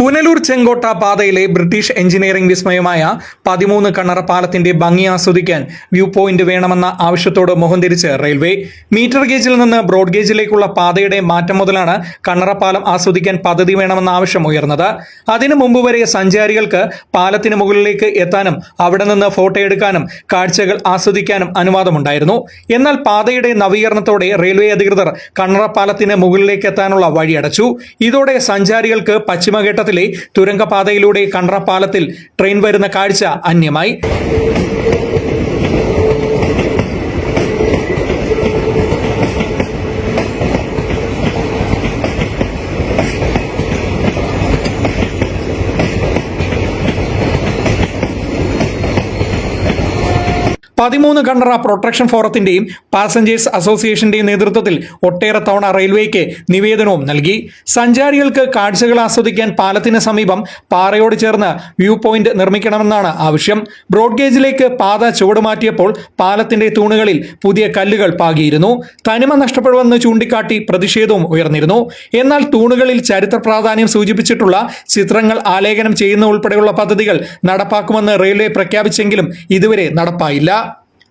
പുനലൂർ ചെങ്കോട്ട പാതയിലെ British engineering വിസ്മയമായ പതിമൂന്ന് കണ്ണറ പാലത്തിന്റെ ഭംഗി ആസ്വദിക്കാൻ വ്യൂ പോയിന്റ് വേണമെന്ന ആവശ്യത്തോട് മുഖം തിരിച്ച് റെയിൽവേ. മീറ്റർ ഗേജിൽ നിന്ന് ബ്രോഡ് ഗേജിലേക്കുള്ള പാതയുടെ മാറ്റം മുതലാണ് കണ്ണറ പാലം ആസ്വദിക്കാൻ പദ്ധതി വേണമെന്ന ആവശ്യം ഉയർന്നത്. അതിനു മുമ്പ് വരെ സഞ്ചാരികൾക്ക് പാലത്തിന് മുകളിലേക്ക് എത്താനും അവിടെ നിന്ന് ഫോട്ടോ എടുക്കാനും കാഴ്ചകൾ ആസ്വദിക്കാനും അനുവാദമുണ്ടായിരുന്നു. എന്നാൽ പാതയുടെ നവീകരണത്തോടെ റെയിൽവേ അധികൃതർ കണ്ണറ പാലത്തിന് മുകളിലേക്ക് എത്താനുള്ള വഴിയടച്ചു. ഇതോടെ സഞ്ചാരികൾക്ക് പശ്ചിമഘട്ടത്തിലെ തുരങ്കപാതയിലൂടെ പാലത്തിൽ ട്രെയിൻ വരുന്ന കാഴ്ച അന്യമായി. പതിമൂന്ന് കണ്ണറ പ്രൊട്ടക്ഷൻ ഫോറത്തിന്റെയും പാസഞ്ചേഴ്സ് അസോസിയേഷന്റെയും നേതൃത്വത്തിൽ ഒട്ടേറെ തവണ റെയിൽവേക്ക് നിവേദനവും നൽകി. സഞ്ചാരികൾക്ക് കാഴ്ചകൾ ആസ്വദിക്കാൻ പാലത്തിന് സമീപം പാറയോട് ചേർന്ന് വ്യൂ പോയിന്റ് നിർമ്മിക്കണമെന്നാണ് ആവശ്യം. ബ്രോഡ്ഗേജിലേക്ക് പാത ചുവടുമാറ്റിയപ്പോൾ പാലത്തിന്റെ തൂണുകളിൽ പുതിയ കല്ലുകൾ പാകിയിരുന്നു. തനിമ നഷ്ടപ്പെടുമെന്ന് ചൂണ്ടിക്കാട്ടി പ്രതിഷേധവും ഉയർന്നിരുന്നു. എന്നാൽ തൂണുകളിൽ ചരിത്ര പ്രാധാന്യം സൂചിപ്പിച്ചിട്ടുള്ള ചിത്രങ്ങൾ ആലേഖനം ചെയ്യുന്ന ഉൾപ്പെടെയുള്ള പദ്ധതികൾ നടപ്പാക്കുമെന്ന് റെയിൽവേ പ്രഖ്യാപിച്ചെങ്കിലും ഇതുവരെ നടപ്പായില്ല.